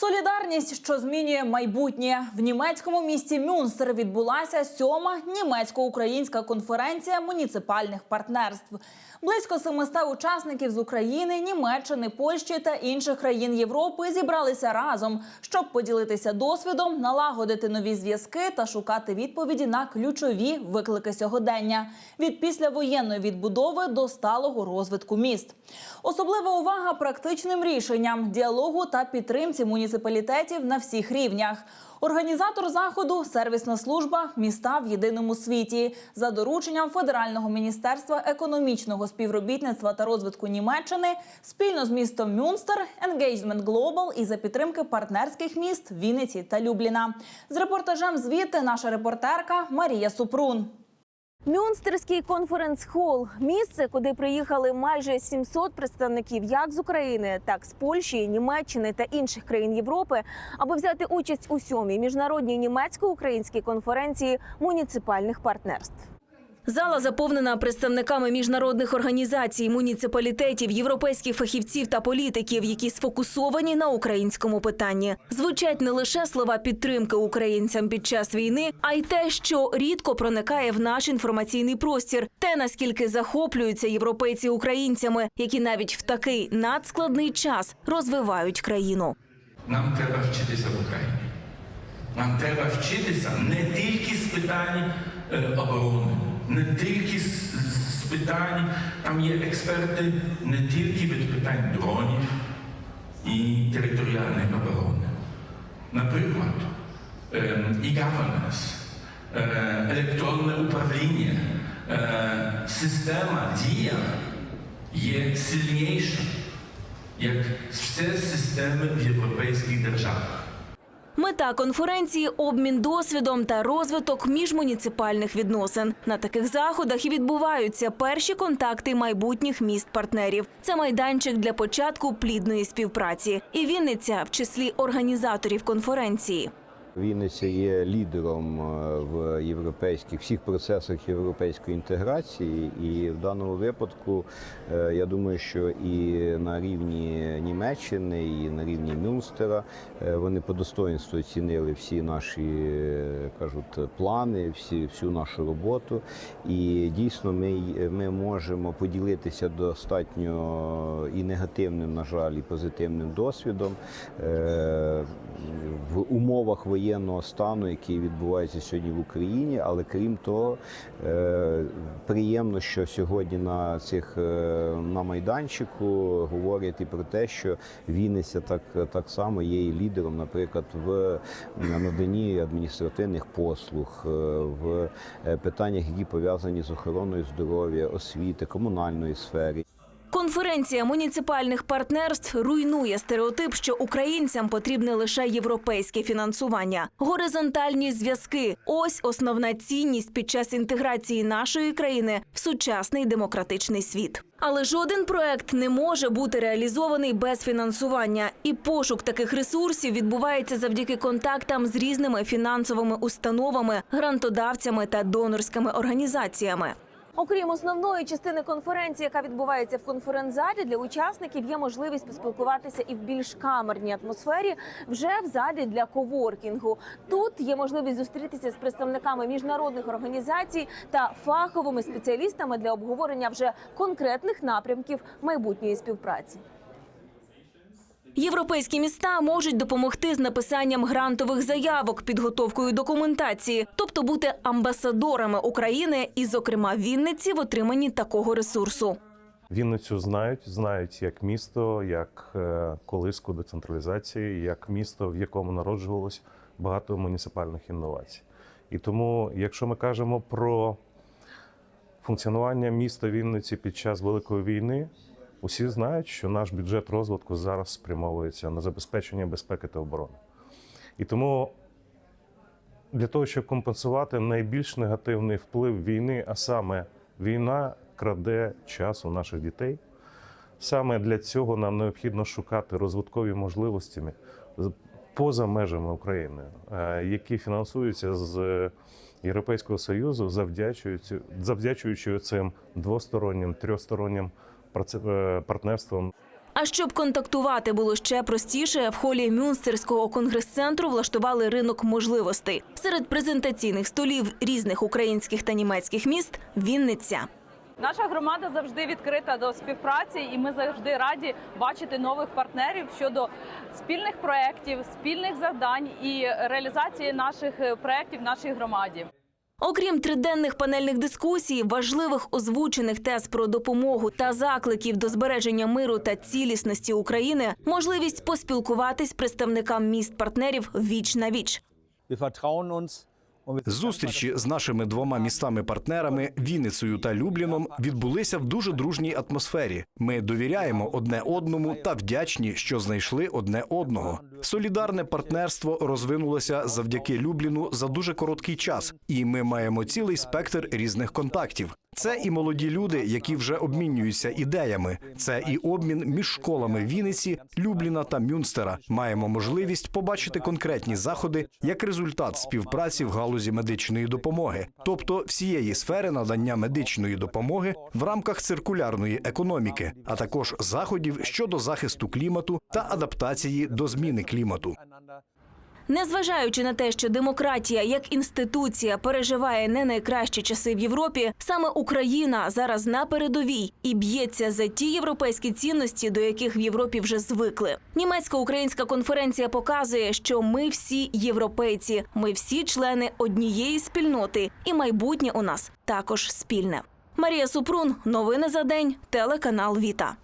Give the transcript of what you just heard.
Солідарність, що змінює майбутнє в німецькому місті Мюнстер відбулася сьома німецько-українська конференція муніципальних партнерств. Близько 700 учасників з України, Німеччини, Польщі та інших країн Європи зібралися разом, щоб поділитися досвідом, налагодити нові зв'язки та шукати відповіді на ключові виклики сьогодення від післявоєнної відбудови до сталого розвитку міст. Особлива увага практичним рішенням, діалогу та підтримці муніципалітетів на всіх рівнях. Організатор заходу сервісна служба міста в єдиному світі за дорученням Федерального міністерства економічного співробітництва та розвитку Німеччини спільно з містом Мюнстер, Engagement Global і за підтримки партнерських міст Вінниці та Любліна. З репортажем звідти наша репортерка Марія Супрун. Мюнстерський конференц-хол – місце, куди приїхали майже 700 представників як з України, так з Польщі, Німеччини та інших країн Європи, аби взяти участь у сьомій міжнародній німецько-українській конференції муніципальних партнерств. Зала заповнена представниками міжнародних організацій, муніципалітетів, європейських фахівців та політиків, які сфокусовані на українському питанні. Звучать не лише слова підтримки українцям під час війни, а й те, що рідко проникає в наш інформаційний простір, те наскільки захоплюються європейці українцями, які навіть в такий надскладний час розвивають країну. Нам треба вчитися в Україні. Нам треба вчитися не тільки з питань е, оборони, не тільки з, з- питань, там є експерти не тільки від питань дронів і територіальної оборони. Наприклад, ем, e-governance, е, електронне управління, е, система дія є сильніша, як все системи в європейських державах. Мета конференції обмін досвідом та розвиток міжмуніципальних відносин. На таких заходах і відбуваються перші контакти майбутніх міст партнерів. Це майданчик для початку плідної співпраці. І Вінниця в числі організаторів конференції. Вінниця є лідером е, в європейських всіх процесах європейської інтеграції, і в даному випадку е, я думаю, що і на рівні Німеччини, і на рівні Мюнстера е, вони по достоинству оцінили всі наші кажуть плани, всі всю нашу роботу. І дійсно ми, ми можемо поділитися достатньо і негативним, на жаль, і позитивним досвідом в умовах воєнного стану, який відбувається сьогодні в Україні. Але крім того, е, приємно, що сьогодні на цих е, на майданчику говорять і про те, що Вінниця так, так само є і лідером, наприклад, в наданні адміністративних послуг, е, в питаннях, які пов'язані з охороною здоров'я, освіти, комунальної сфери. Конференція муніципальних партнерств руйнує стереотип, що українцям потрібне лише європейське фінансування, горизонтальні зв'язки. Ось основна цінність під час інтеграції нашої країни в сучасний демократичний світ. Але жоден проект не може бути реалізований без фінансування, і пошук таких ресурсів відбувається завдяки контактам з різними фінансовими установами, грантодавцями та донорськими організаціями. Окрім основної частини конференції, яка відбувається в конференц-залі, для учасників є можливість поспілкуватися і в більш камерній атмосфері вже в залі для коворкінгу. Тут є можливість зустрітися з представниками міжнародних організацій та фаховими спеціалістами для обговорення вже конкретних напрямків майбутньої співпраці. Європейські міста можуть допомогти з написанням грантових заявок, підготовкою документації, тобто бути амбасадорами України і, зокрема, Вінниці в отриманні такого ресурсу. Вінницю знають, знають як місто, як е, колиску децентралізації, як місто, в якому народжувалось багато муніципальних інновацій. І тому, якщо ми кажемо про функціонування міста Вінниці під час Великої війни, усі знають, що наш бюджет розвитку зараз спрямовується на забезпечення безпеки та оборони. І тому для того, щоб компенсувати найбільш негативний вплив війни, а саме війна краде час у наших дітей. Саме для цього нам необхідно шукати розвиткові можливості поза межами України, е, які фінансуються з Європейського Союзу, завдячуючи, завдячуючи цим двостороннім, трьохстороннім е, А А щоб контактувати було ще простіше, в холі Мюнстерського конгрес-центру влаштували ринок можливостей. Серед презентаційних столів різних українських та німецьких міст Вінниця. Наша громада завжди відкрита до співпраці, і ми завжди раді бачити нових партнерів щодо спільних проєктів, спільних завдань і реалізації наших е, проєктів в нашій громаді. Окрім триденних панельних дискусій, важливих озвучених тез про допомогу та закликів до збереження миру та цілісності України, можливість поспілкуватись представникам міст партнерів віч на віч. Wir Зустрічі з нашими двома містами-партнерами Вінницею та Любліном відбулися в дуже дружній атмосфері. Ми довіряємо одне одному та вдячні, що знайшли одне одного. Солідарне партнерство розвинулося завдяки Любліну за дуже короткий час, і ми маємо цілий спектр різних контактів. Це і молоді люди, які вже обмінюються ідеями. Це і обмін між школами Вінниці, Любліна та Мюнстера. Маємо можливість побачити конкретні заходи як результат співпраці в галузі медичної допомоги, тобто всієї сфери надання медичної допомоги в рамках циркулярної економіки, а також заходів щодо захисту клімату та адаптації до зміни клімату. Незважаючи на те, що демократія як інституція переживає не найкращі часи в Європі, саме Україна зараз на передовій і б'ється за ті європейські цінності, до яких в Європі вже звикли. Німецько-українська конференція показує, що ми всі європейці, ми всі члени однієї спільноти, і майбутнє у нас також спільне. Марія Супрун, новини за день, телеканал Віта.